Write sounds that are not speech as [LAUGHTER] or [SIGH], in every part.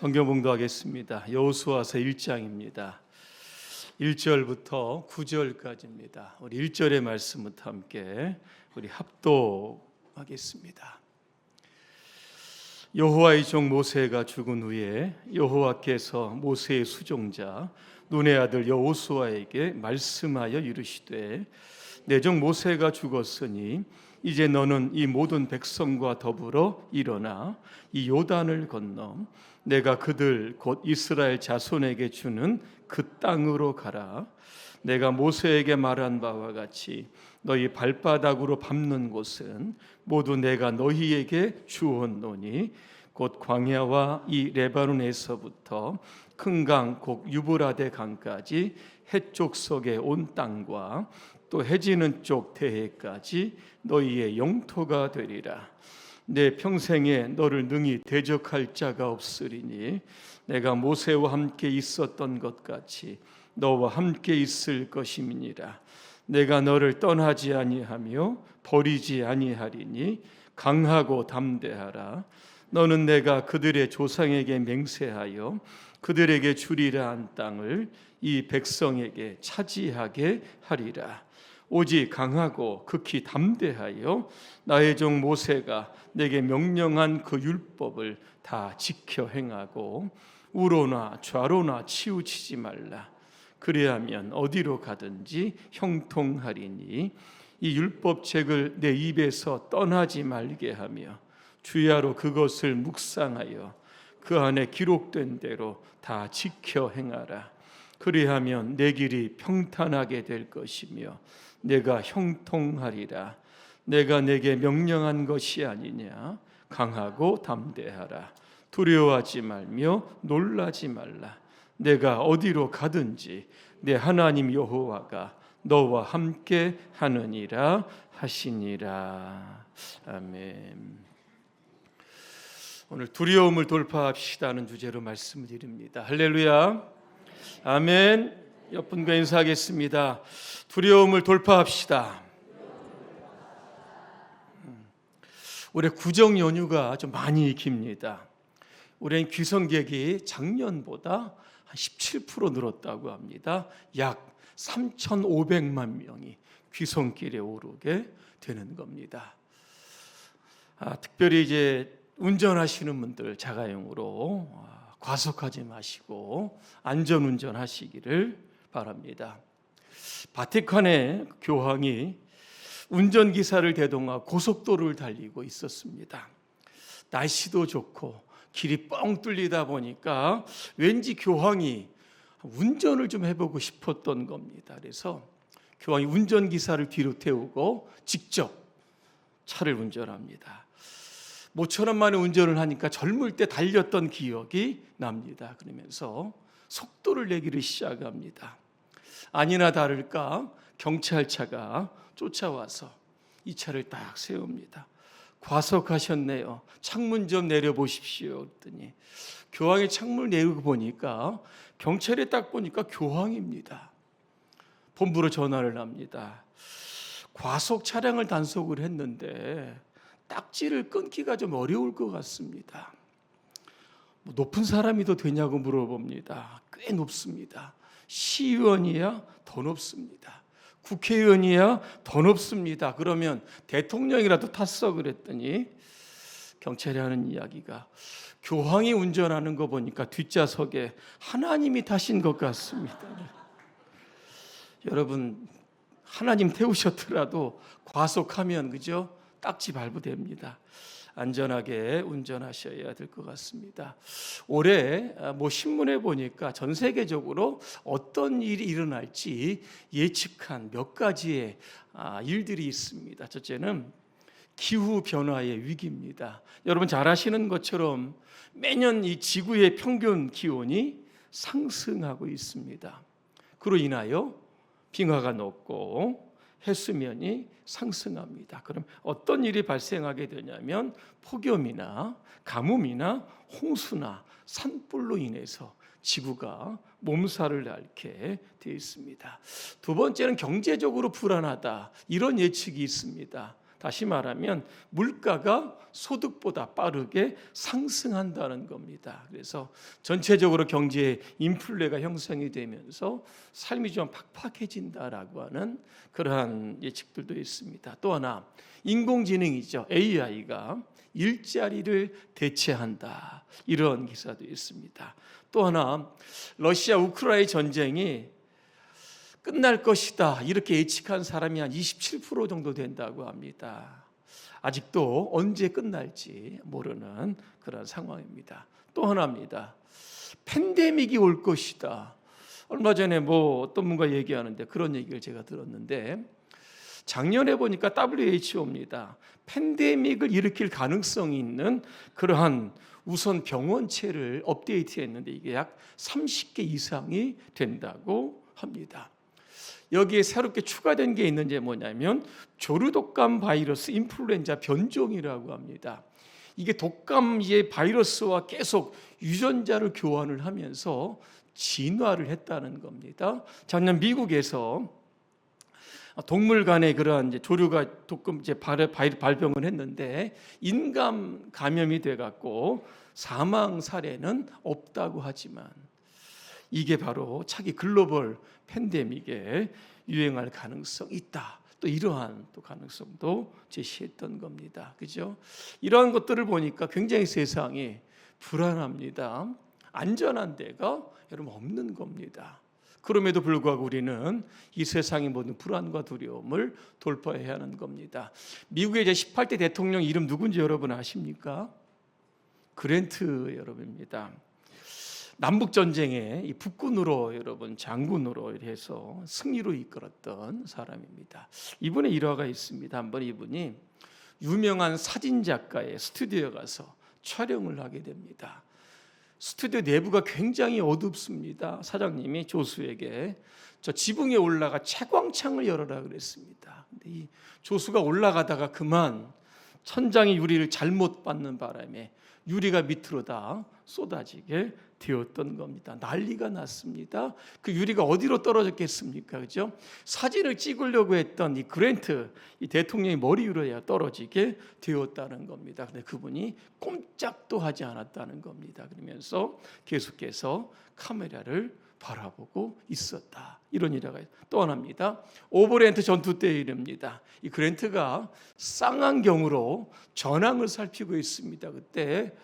성경 봉도하겠습니다. 여호수아서 1장입니다. 1절부터 9절까지입니다. 우리 1절의 말씀부터 함께 우리 합독하겠습니다. 여호와의 종 모세가 죽은 후에 여호와께서 모세의 수종자 눈의 아들 여호수아에게 말씀하여 이르시되 내 종 모세가 죽었으니 이제 너는 이 모든 백성과 더불어 일어나 이 요단을 건너 내가 그들 곧 이스라엘 자손에게 주는 그 땅으로 가라. 내가 모세에게 말한 바와 같이 너희 발바닥으로 밟는 곳은 모두 내가 너희에게 주었노니 곧 광야와 이 레바논에서부터 큰강곧 유브라데 강까지 해쪽 속의 온 땅과 또 해지는 쪽 대해까지 너희의 영토가 되리라. 내 평생에 너를 능히 대적할 자가 없으리니 내가 모세와 함께 있었던 것 같이 너와 함께 있을 것임이니라. 내가 너를 떠나지 아니하며 버리지 아니하리니 강하고 담대하라. 너는 내가 그들의 조상에게 맹세하여 그들에게 주리라 한 땅을 이 백성에게 차지하게 하리라. 오직 강하고 극히 담대하여 나의 종 모세가 내게 명령한 그 율법을 다 지켜 행하고 우로나 좌로나 치우치지 말라. 그래야면 어디로 가든지 형통하리니 이 율법책을 내 입에서 떠나지 말게 하며 주야로 그것을 묵상하여 그 안에 기록된 대로 다 지켜 행하라. 그리하면 내 길이 평탄하게 될 것이며 내가 형통하리라. 내가 내게 명령한 것이 아니냐. 강하고 담대하라. 두려워하지 말며 놀라지 말라. 내가 어디로 가든지 내 하나님 여호와가 너와 함께 하느니라 하시니라. 아멘. 오늘 두려움을 돌파합시다는 주제로 말씀을 드립니다. 할렐루야. 아멘. 옆분과 인사하겠습니다. 두려움을 돌파합시다. 음. 올해 구정 연휴가 좀 많이 깁니다. 올해는 귀성객이 작년보다 한 17% 늘었다고 합니다. 약 3,500만 명이 귀성길에 오르게 되는 겁니다. 아, 특별히 이제 운전하시는 분들 자가용으로 아, 과속하지 마시고 안전 운전하시기를 바랍니다. 바티칸의 교황이 운전기사를 대동하 고속도로를 달리고 있었습니다. 날씨도 좋고 길이 뻥 뚫리다 보니까 왠지 교황이 운전을 좀 해보고 싶었던 겁니다. 그래서 교황이 운전기사를 뒤로 태우고 직접 차를 운전합니다. 모처럼 만에 운전을 하니까 젊을 때 달렸던 기억이 납니다. 그러면서 속도를 내기를 시작합니다. 아니나 다를까 경찰차가 쫓아와서 이 차를 딱 세웁니다. 과속하셨네요. 창문 좀 내려 보십시오. 그랬더니 교황의 창문을 내리고 보니까 경찰에 딱 보니까 교황입니다. 본부로 전화를 합니다. 과속 차량을 단속을 했는데 딱지를 끊기가 좀 어려울 것 같습니다. 뭐 높은 사람이 더 되냐고 물어봅니다. 꽤 높습니다. 시의원이야 더 높습니다. 국회의원이야 더 높습니다. 그러면 대통령이라도 탔어 그랬더니 경찰이 하는 이야기가 교황이 운전하는 거 보니까 뒷좌석에 하나님이 타신 것 같습니다. [LAUGHS] 여러분 하나님 태우셨더라도 과속하면 그죠? 딱지 발부됩니다. 안전하게 운전하셔야 될 것 같습니다. 올해 뭐 신문에 보니까 전 세계적으로 어떤 일이 일어날지 예측한 몇 가지의 아, 일들이 있습니다. 첫째는 기후 변화의 위기입니다. 여러분 잘 아시는 것처럼 매년 이 지구의 평균 기온이 상승하고 있습니다. 그로 인하여 빙하가 녹고 해수면이 상승합니다. 그럼 어떤 일이 발생하게 되냐면 폭염이나 가뭄이나 홍수나 산불로 인해서 지구가 몸살을 앓게 되어 있습니다. 두 번째는 경제적으로 불안하다. 이런 예측이 있습니다. 다시 말하면 물가가 소득보다 빠르게 상승한다는 겁니다. 그래서 전체적으로 경제에 인플레가 형성이 되면서 삶이 좀 팍팍해진다라고 하는 그러한 예측들도 있습니다. 또 하나 인공지능이죠. AI가 일자리를 대체한다. 이런 기사도 있습니다. 또 하나 러시아 우크라이나 전쟁이 끝날 것이다. 이렇게 예측한 사람이 한 27% 정도 된다고 합니다. 아직도 언제 끝날지 모르는 그런 상황입니다. 또 하나입니다. 팬데믹이 올 것이다. 얼마 전에 뭐 어떤 분과 얘기하는데 그런 얘기를 제가 들었는데 작년에 보니까 WHO입니다. 팬데믹을 일으킬 가능성이 있는 그러한 우선 병원체를 업데이트했는데 이게 약 30개 이상이 된다고 합니다. 여기에 새롭게 추가된 게 있는 게 뭐냐면 조류독감 바이러스 인플루엔자 변종이라고 합니다. 이게 독감의 바이러스와 계속 유전자를 교환을 하면서 진화를 했다는 겁니다. 작년 미국에서 동물 간의 그러한 이제 조류가 독감 이제 발병을 했는데 인감 감염이 돼 갖고 사망 사례는 없다고 하지만 이게 바로 차기 글로벌 팬데믹에 유행할 가능성이 있다. 또 이러한 또 가능성도 제시했던 겁니다. 그죠? 이러한 것들을 보니까 굉장히 세상이 불안합니다. 안전한 데가 여러분 없는 겁니다. 그럼에도 불구하고 우리는 이 세상의 모든 불안과 두려움을 돌파해야 하는 겁니다. 미국의 이제 18대 대통령 이름 누군지 여러분 아십니까? 그랜트 여러분입니다. 남북 전쟁에 이 북군으로 여러분 장군으로 해서 승리로 이끌었던 사람입니다. 이분의 일화가 있습니다. 한번 이분이 유명한 사진 작가의 스튜디오에 가서 촬영을 하게 됩니다. 스튜디오 내부가 굉장히 어둡습니다. 사장님이 조수에게 저 지붕에 올라가 채광창을 열어라 그랬습니다. 근데 이 조수가 올라가다가 그만 천장이 유리를 잘못 받는 바람에 유리가 밑으로 다 쏟아지게 되었던 겁니다. 난리가 났습니다. 그 유리가 어디로 떨어졌겠습니까? 그죠? 사진을 찍으려고 했던 이 그랜트 이 대통령의 머리 위로 떨어지게 되었다는 겁니다. 근데 그분이 꼼짝도 하지 않았다는 겁니다. 그러면서 계속해서 카메라를 바라보고 있었다. 이런 일화가 또 하나입니다. 오버랜트 전투 때 일입니다. 이 그랜트가 쌍안경으로 전황을 살피고 있습니다. 그때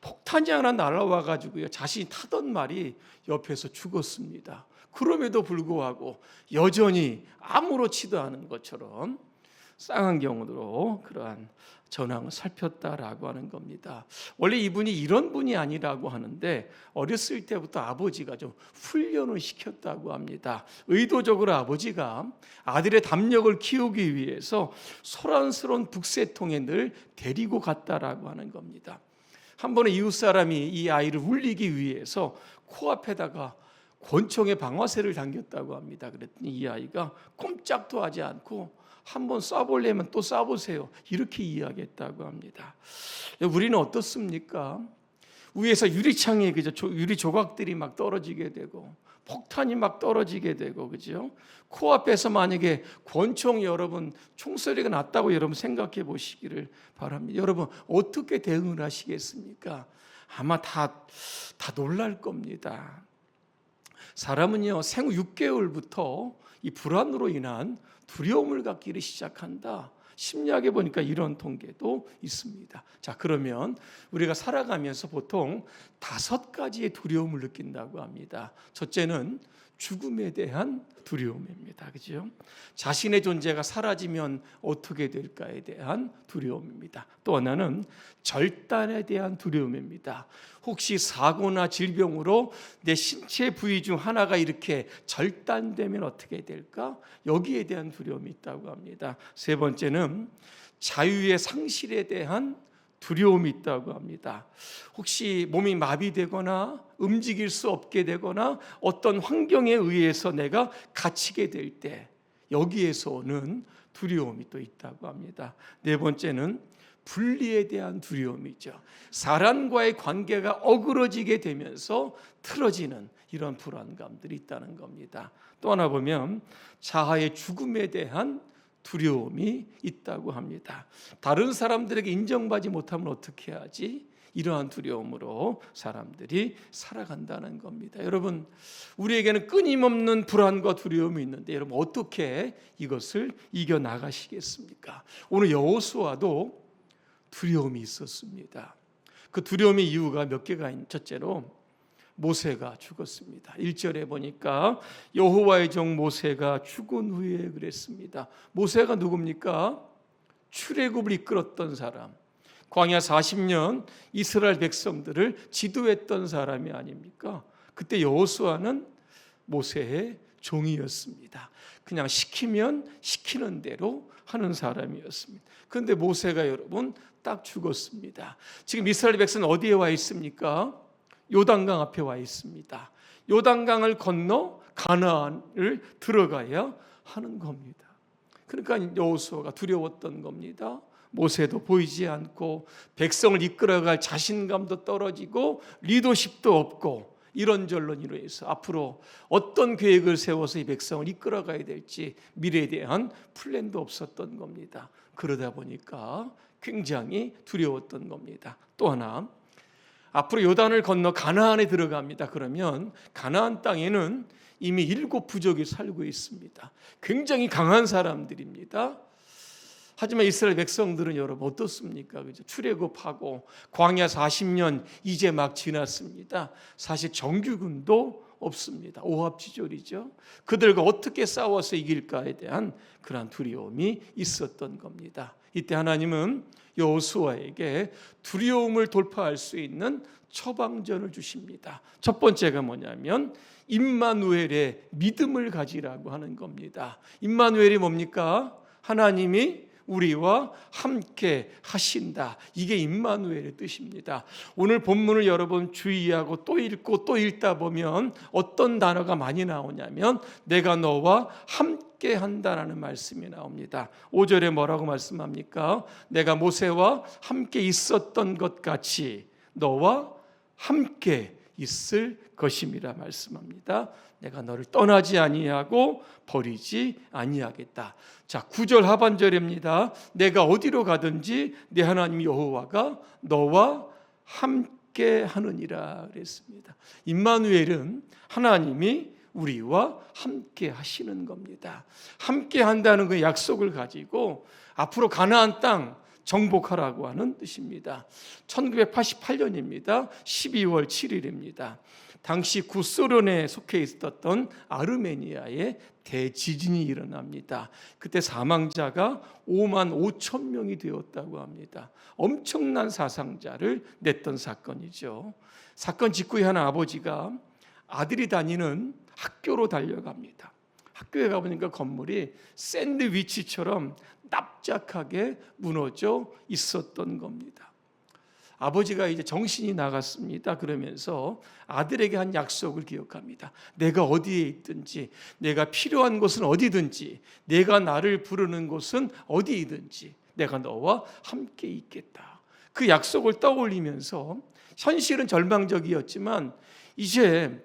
폭탄이 하나 날아와 가지고요. 자신이 타던 말이 옆에서 죽었습니다. 그럼에도 불구하고 여전히 아무렇지도 않은 것처럼 쌍안경으로 그러한 전황을 살폈다라고 하는 겁니다. 원래 이분이 이런 분이 아니라고 하는데 어렸을 때부터 아버지가 좀 훈련을 시켰다고 합니다. 의도적으로 아버지가 아들의 담력을 키우기 위해서 소란스러운 북새통에 늘 데리고 갔다라고 하는 겁니다. 한 번은 이웃 사람이 이 아이를 울리기 위해서 코앞에다가 권총의 방아쇠를 당겼다고 합니다. 그랬더니 이 아이가 꼼짝도 하지 않고 한번 쏴보려면 또 쏴보세요. 이렇게 이야기했다고 합니다. 우리는 어떻습니까? 위에서 유리창에 그저 유리 조각들이 막 떨어지게 되고 폭탄이 막 떨어지게 되고 그죠? 코앞에서 만약에 권총 여러분 총소리가 났다고 여러분 생각해 보시기를 바랍니다. 여러분 어떻게 대응을 하시겠습니까? 아마 다 다 놀랄 겁니다. 사람은요 생후 6개월부터 이 불안으로 인한 두려움을 갖기를 시작한다. 심리학에 보니까 이런 통계도 있습니다. 자, 그러면 우리가 살아가면서 보통 다섯 가지의 두려움을 느낀다고 합니다. 첫째는 죽음에 대한 두려움입니다. 그죠? 자신의 존재가 사라지면 어떻게 될까에 대한 두려움입니다. 또 하나는 절단에 대한 두려움입니다. 혹시 사고나 질병으로 내 신체 부위 중 하나가 이렇게 절단되면 어떻게 될까? 여기에 대한 두려움이 있다고 합니다. 세 번째는 자유의 상실에 대한 두려움이 있다고 합니다. 혹시 몸이 마비되거나 움직일 수 없게 되거나 어떤 환경에 의해서 내가 갇히게 될 때 여기에서 오는 두려움이 또 있다고 합니다. 네 번째는 분리에 대한 두려움이죠. 사람과의 관계가 어그러지게 되면서 틀어지는 이런 불안감들이 있다는 겁니다. 또 하나 보면 자아의 죽음에 대한 두려움이 있다고 합니다. 다른 사람들에게 인정받지 못하면 어떻게 하지? 이러한 두려움으로 사람들이 살아간다는 겁니다. 여러분, 우리에게는 끊임없는 불안과 두려움이 있는데 여러분 어떻게 이것을 이겨 나가시겠습니까? 오늘 여호수아도 두려움이 있었습니다. 그 두려움의 이유가 몇 개가 있는 첫째로 모세가 죽었습니다. 1절에 보니까 여호와의 종 모세가 죽은 후에 그랬습니다. 모세가 누굽니까? 출애굽을 이끌었던 사람. 광야 40년 이스라엘 백성들을 지도했던 사람이 아닙니까? 그때 여호수아는 모세의 종이었습니다. 그냥 시키면 시키는 대로 하는 사람이었습니다. 그런데 모세가 여러분 딱 죽었습니다. 지금 이스라엘 백성은 어디에 와 있습니까? 요단강 앞에 와 있습니다. 요단강을 건너 가나안을 들어가야 하는 겁니다. 그러니까 여호수아가 두려웠던 겁니다. 모세도 보이지 않고 백성을 이끌어갈 자신감도 떨어지고 리더십도 없고 이런저런 이해서 앞으로 어떤 계획을 세워서 이 백성을 이끌어가야 될지 미래에 대한 플랜도 없었던 겁니다. 그러다 보니까 굉장히 두려웠던 겁니다. 또 하나 앞으로 요단을 건너 가나안에 들어갑니다. 그러면 가나안 땅에는 이미 일곱 부족이 살고 있습니다. 굉장히 강한 사람들입니다. 하지만 이스라엘 백성들은 여러분 어떻습니까? 그죠? 출애굽하고 광야 40년 이제 막 지났습니다. 사실 정규군도 없습니다. 오합지졸이죠. 그들과 어떻게 싸워서 이길까에 대한 그러한 두려움이 있었던 겁니다. 이때 하나님은 여호수아에게 두려움을 돌파할 수 있는 처방전을 주십니다. 첫 번째가 뭐냐면 임마누엘의 믿음을 가지라고 하는 겁니다. 임마누엘이 뭡니까? 하나님이 우리와 함께 하신다. 이게 임마누엘의 뜻입니다. 오늘 본문을 여러분 주의하고 또 읽고 또 읽다 보면 어떤 단어가 많이 나오냐면 내가 너와 함께 한다라는 말씀이 나옵니다. 5절에 뭐라고 말씀합니까? 내가 모세와 함께 있었던 것 같이 너와 함께 있을 것임이라 말씀합니다. 내가 너를 떠나지 아니하고 버리지 아니하겠다. 자, 9절 하반절입니다. 내가 어디로 가든지 내 하나님 여호와가 너와 함께 하느니라 그랬습니다. 임마누엘은 하나님이 우리와 함께 하시는 겁니다. 함께 한다는 그 약속을 가지고 앞으로 가나안 땅 정복하라고 하는 뜻입니다. 1988년입니다. 12월 7일입니다. 당시 구소련에 속해 있었던 아르메니아에 대지진이 일어납니다. 그때 사망자가 5만 5천 명이 되었다고 합니다. 엄청난 사상자를 냈던 사건이죠. 사건 직후에 한 아버지가 아들이 다니는 학교로 달려갑니다. 학교에 가보니까 건물이 샌드위치처럼 납작하게 무너져 있었던 겁니다. 아버지가 이제 정신이 나갔습니다. 그러면서 아들에게 한 약속을 기억합니다. 내가 어디에 있든지, 내가 필요한 곳은 어디든지, 내가 나를 부르는 곳은 어디이든지, 내가 너와 함께 있겠다. 그 약속을 떠올리면서 현실은 절망적이었지만 이제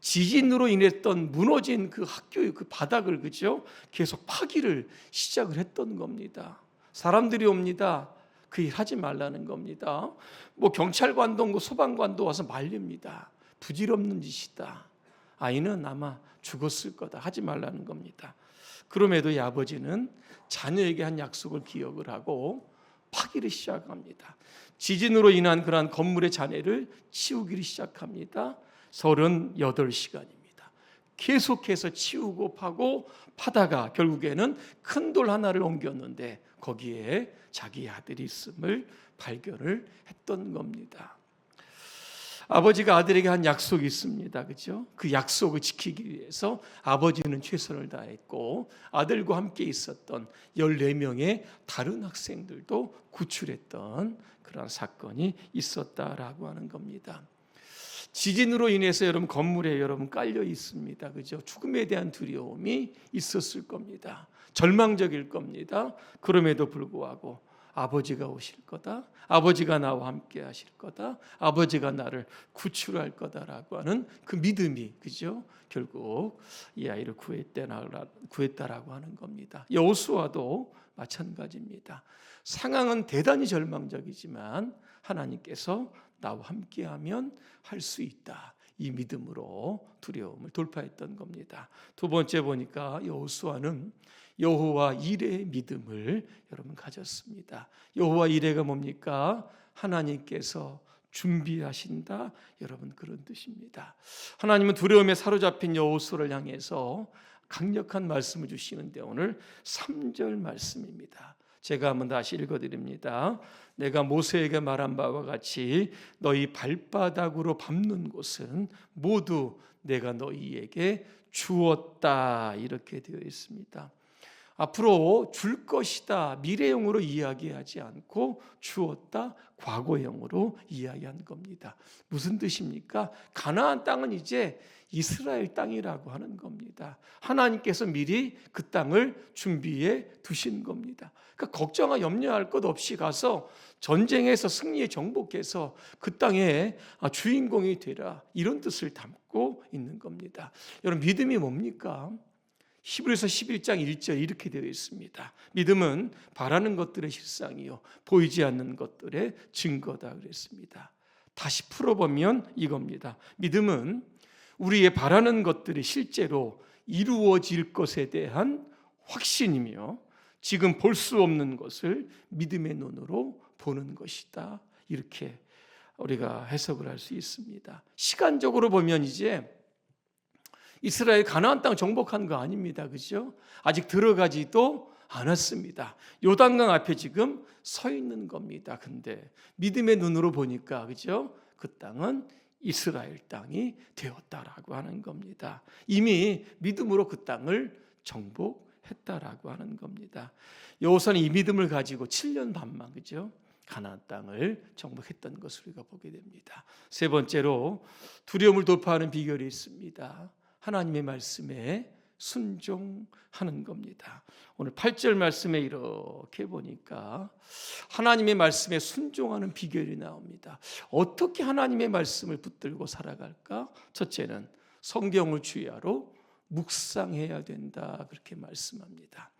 지진으로 인했던 무너진 그 학교의 그 바닥을 그죠? 계속 파기를 시작을 했던 겁니다. 사람들이 옵니다. 그 일 하지 말라는 겁니다. 뭐 경찰관도 소방관도 와서 말립니다. 부질없는 짓이다. 아이는 아마 죽었을 거다. 하지 말라는 겁니다. 그럼에도 이 아버지는 자녀에게 한 약속을 기억을 하고 파기를 시작합니다. 지진으로 인한 그러한 건물의 잔해를 치우기를 시작합니다. 38시간입니다. 계속해서 치우고 파고 파다가 결국에는 큰 돌 하나를 옮겼는데 거기에 자기 아들이 있음을 발견을 했던 겁니다. 아버지가 아들에게 한 약속이 있습니다. 그죠? 그 약속을 지키기 위해서 아버지는 최선을 다했고 아들과 함께 있었던 14명의 다른 학생들도 구출했던 그런 사건이 있었다라고 하는 겁니다. 지진으로 인해서 여러분 건물에 여러분 깔려 있습니다. 그죠? 죽음에 대한 두려움이 있었을 겁니다. 절망적일 겁니다. 그럼에도 불구하고 아버지가 오실 거다. 아버지가 나와 함께 하실 거다. 아버지가 나를 구출할 거다라고 하는 그 믿음이 그죠? 결국 이 아이를 구했다라고 하는 겁니다. 여호수아도 마찬가지입니다. 상황은 대단히 절망적이지만 하나님께서 나와 함께하면 할 수 있다. 이 믿음으로 두려움을 돌파했던 겁니다. 두 번째 보니까 여호수아는 여호와 이레의 믿음을 여러분 가졌습니다. 여호와 이레가 뭡니까? 하나님께서 준비하신다. 여러분 그런 뜻입니다. 하나님은 두려움에 사로잡힌 여호수아를 향해서 강력한 말씀을 주시는데 오늘 3절 말씀입니다. 제가 한번 다시 읽어드립니다. 내가 모세에게 말한 바와 같이 너희 발바닥으로 밟는 곳은 모두 내가 너희에게 주었다 이렇게 되어 있습니다. 앞으로 줄 것이다 미래형으로 이야기하지 않고 주었다 과거형으로 이야기한 겁니다. 무슨 뜻입니까? 가나안 땅은 이제 이스라엘 땅이라고 하는 겁니다. 하나님께서 미리 그 땅을 준비해 두신 겁니다. 그러니까 걱정과 염려할 것 없이 가서 전쟁에서 승리에 정복해서 그 땅의 주인공이 되라 이런 뜻을 담고 있는 겁니다. 여러분 믿음이 뭡니까? 히브리서 11장 1절 이렇게 되어 있습니다. 믿음은 바라는 것들의 실상이요 보이지 않는 것들의 증거다 그랬습니다. 다시 풀어보면 이겁니다. 믿음은 우리의 바라는 것들이 실제로 이루어질 것에 대한 확신이며 지금 볼 수 없는 것을 믿음의 눈으로 보는 것이다. 이렇게 우리가 해석을 할 수 있습니다. 시간적으로 보면 이제 이스라엘 가나안 땅 정복한 거 아닙니다. 그죠? 아직 들어가지도 않았습니다. 요단강 앞에 지금 서 있는 겁니다. 근데 믿음의 눈으로 보니까 그죠? 그 땅은 이스라엘 땅이 되었다라고 하는 겁니다. 이미 믿음으로 그 땅을 정복했다라고 하는 겁니다. 여호수아는 이 믿음을 가지고 7년 반만 그죠? 가나안 땅을 정복했던 것을 우리가 보게 됩니다. 세 번째로 두려움을 돌파하는 비결이 있습니다. 하나님의 말씀에 순종하는 겁니다. 오늘 8절 말씀에 이렇게 보니까 하나님의 말씀에 순종하는 비결이 나옵니다. 어떻게 하나님의 말씀을 붙들고 살아갈까? 첫째는 성경을 주야로 묵상해야 된다. 그렇게 말씀합니다.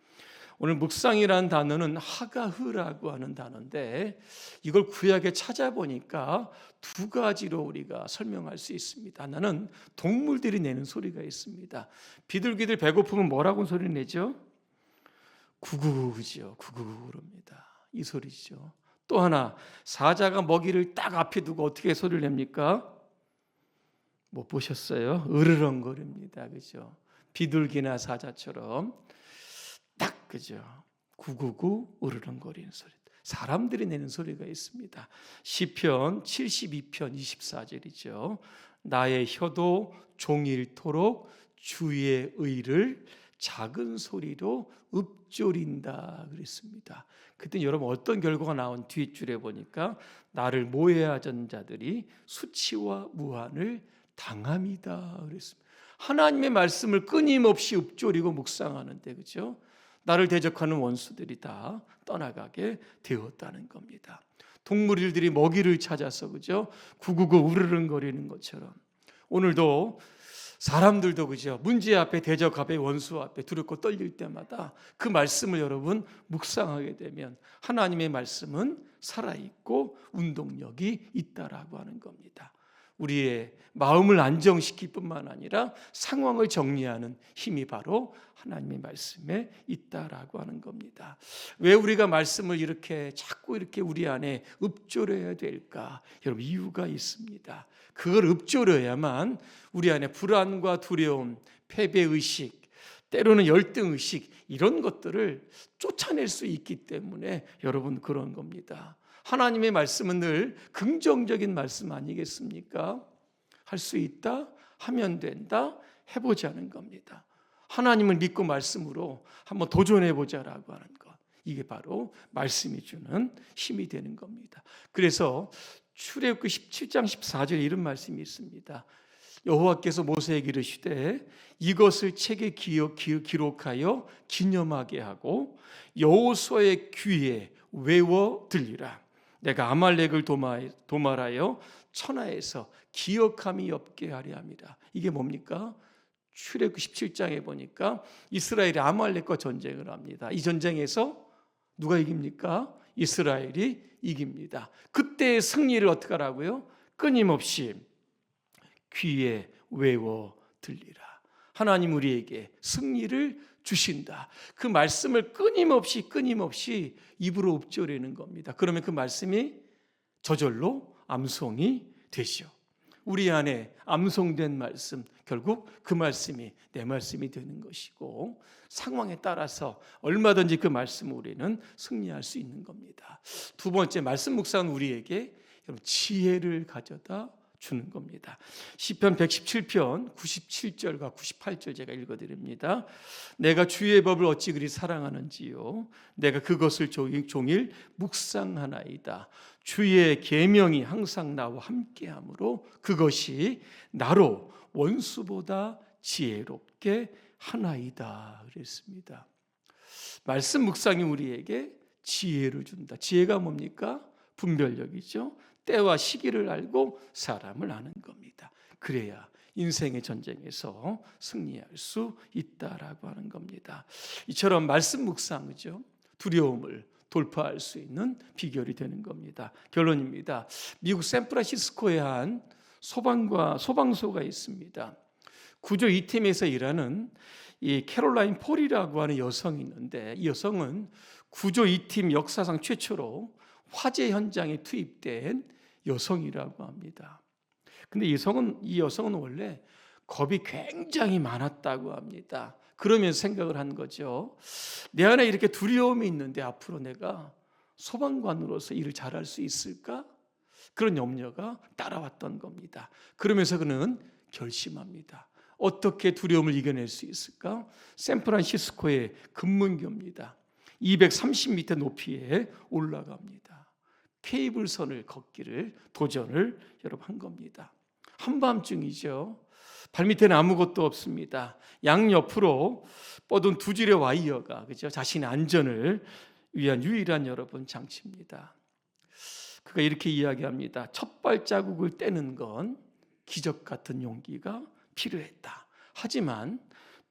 오늘 묵상이라는 단어는 하가흐라고 하는 단어인데 이걸 구약에 찾아보니까 두 가지로 우리가 설명할 수 있습니다. 하나는 동물들이 내는 소리가 있습니다. 비둘기들 배고프면 뭐라고 소리 내죠? 구구구죠. 구구구입니다. 이 소리죠. 또 하나 사자가 먹이를 딱 앞에 두고 어떻게 소리를 냅니까? 못 보셨어요? 으르렁거립니다. 그죠? 비둘기나 사자처럼 딱 그죠. 구구구 으르렁거리는 소리. 사람들이 내는 소리가 있습니다. 시편 72편 24절이죠. 나의 혀도 종일토록 주의 의를 작은 소리로 읊조린다 그랬습니다. 그때 여러분 어떤 결과가 나온 뒷줄에 보니까 나를 모해하던 자들이 수치와 무한을 당함이다 그랬습니다. 하나님의 말씀을 끊임없이 읊조리고 묵상하는데 그죠? 나를 대적하는 원수들이 다 떠나가게 되었다는 겁니다. 동물들이 먹이를 찾아서 그죠? 구구구 우르릉거리는 것처럼 오늘도 사람들도 그죠? 문제 앞에 대적 앞에 원수 앞에 두렵고 떨릴 때마다 그 말씀을 여러분 묵상하게 되면 하나님의 말씀은 살아 있고 운동력이 있다라고 하는 겁니다. 우리의 마음을 안정시킬 뿐만 아니라 상황을 정리하는 힘이 바로 하나님의 말씀에 있다라고 하는 겁니다. 왜 우리가 말씀을 이렇게 자꾸 이렇게 우리 안에 읊조려야 될까? 여러분 이유가 있습니다. 그걸 읊조려야만 우리 안에 불안과 두려움, 패배 의식, 때로는 열등 의식 이런 것들을 쫓아낼 수 있기 때문에 여러분 그런 겁니다. 하나님의 말씀은 늘 긍정적인 말씀 아니겠습니까? 할 수 있다, 하면 된다, 해보자는 겁니다. 하나님을 믿고 말씀으로 한번 도전해 보자라고 하는 것. 이게 바로 말씀이 주는 힘이 되는 겁니다. 그래서 출애굽기 17장 14절에 이런 말씀이 있습니다. 여호와께서 모세에게 이르시되 이것을 책에 기록, 기록하여 기념하게 하고 여호수아의 귀에 외워 들리라. 내가 아말렉을 도말하여 천하에서 기억함이 없게 하려 합니다. 이게 뭡니까? 출애굽 17장에 보니까 이스라엘이 아말렉과 전쟁을 합니다. 이 전쟁에서 누가 이깁니까? 이스라엘이 이깁니다. 그때의 승리를 어떻게 하라고요? 끊임없이 귀에 외워 들리라. 하나님 우리에게 승리를 주신다. 그 말씀을 끊임없이 끊임없이 입으로 읊조리는 겁니다. 그러면 그 말씀이 저절로 암송이 되시오. 우리 안에 암송된 말씀 결국 그 말씀이 내 말씀이 되는 것이고 상황에 따라서 얼마든지 그 말씀을 우리는 승리할 수 있는 겁니다. 두 번째 말씀 묵상은 우리에게 지혜를 가져다 주는 겁니다. 시편 117편 97절과 98절 제가 읽어 드립니다. 내가 주의 법을 어찌 그리 사랑하는지요 내가 그것을 종일, 묵상하나이다. 주의 계명이 항상 나와 함께하므로 그것이 나로 원수보다 지혜롭게 하나이다 그랬습니다. 말씀 묵상이 우리에게 지혜를 준다. 지혜가 뭡니까? 분별력이죠. 때와 시기를 알고 사람을 아는 겁니다. 그래야 인생의 전쟁에서 승리할 수 있다라고 하는 겁니다. 이처럼 말씀 묵상이죠. 두려움을 돌파할 수 있는 비결이 되는 겁니다. 결론입니다. 미국 샌프란시스코에 한 소방과 소방소가 있습니다. 구조 2팀에서 일하는 이 캐롤라인 폴이라고 하는 여성이 있는데 이 여성은 구조 2팀 역사상 최초로 화재 현장에 투입된 여성이라고 합니다. 근데 이 여성은 이 여성은 원래 겁이 굉장히 많았다고 합니다. 그러면서 생각을 한 거죠. 내 안에 이렇게 두려움이 있는데 앞으로 내가 소방관으로서 일을 잘할 수 있을까? 그런 염려가 따라왔던 겁니다. 그러면서 그는 결심합니다. 어떻게 두려움을 이겨낼 수 있을까? 샌프란시스코의 금문교입니다. 230m 높이에 올라갑니다. 케이블선을 걷기를 도전을 여러분 한 겁니다. 한밤중이죠. 발밑에는 아무것도 없습니다. 양 옆으로 뻗은 두 줄의 와이어가 그죠? 자신의 안전을 위한 유일한 여러분 장치입니다. 그가 이렇게 이야기합니다. 첫 발자국을 떼는 건 기적 같은 용기가 필요했다. 하지만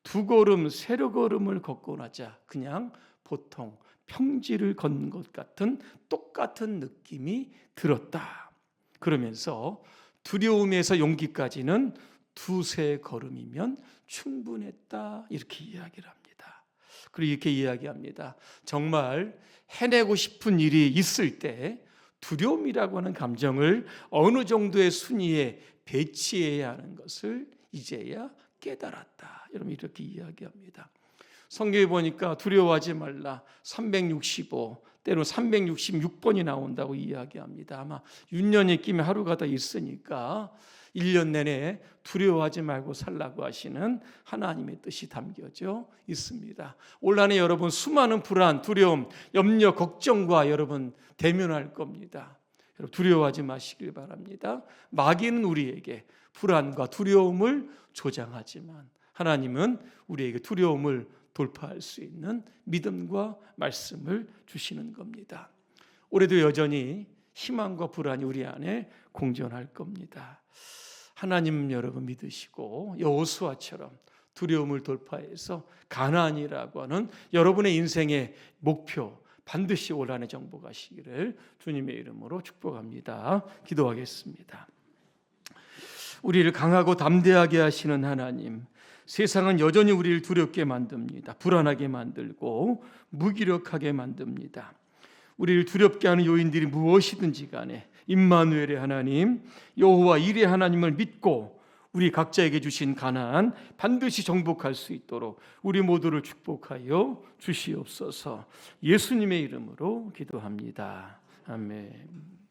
두 걸음, 세로 걸음을 걷고 나자 그냥 보통 평지를 걷는 것 같은 똑같은 느낌이 들었다. 그러면서 두려움에서 용기까지는 두세 걸음이면 충분했다. 이렇게 이야기를 합니다. 그리고 이렇게 이야기합니다. 정말 해내고 싶은 일이 있을 때 두려움이라고 하는 감정을 어느 정도의 순위에 배치해야 하는 것을 이제야 깨달았다. 여러분 이렇게 이야기합니다. 성경에 보니까 두려워하지 말라 365 때로 366번이 나온다고 이야기합니다. 아마 윤년이 끼면 하루가 더 있으니까 1년 내내 두려워하지 말고 살라고 하시는 하나님의 뜻이 담겨져 있습니다. 올 한해 여러분 수많은 불안, 두려움, 염려, 걱정과 여러분 대면할 겁니다. 여러분 두려워하지 마시길 바랍니다. 마귀는 우리에게 불안과 두려움을 조장하지만 하나님은 우리에게 두려움을 돌파할 수 있는 믿음과 말씀을 주시는 겁니다. 올해도 여전히 희망과 불안이 우리 안에 공존할 겁니다. 하나님 여러분 믿으시고 여호수아처럼 두려움을 돌파해서 가나안이라고 하는 여러분의 인생의 목표 반드시 올 한해 정복하시기를 주님의 이름으로 축복합니다. 기도하겠습니다. 우리를 강하고 담대하게 하시는 하나님, 세상은 여전히 우리를 두렵게 만듭니다. 불안하게 만들고 무기력하게 만듭니다. 우리를 두렵게 하는 요인들이 무엇이든지 간에 임마누엘의 하나님, 여호와 일의 하나님을 믿고 우리 각자에게 주신 가나안 반드시 정복할 수 있도록 우리 모두를 축복하여 주시옵소서. 예수님의 이름으로 기도합니다. 아멘.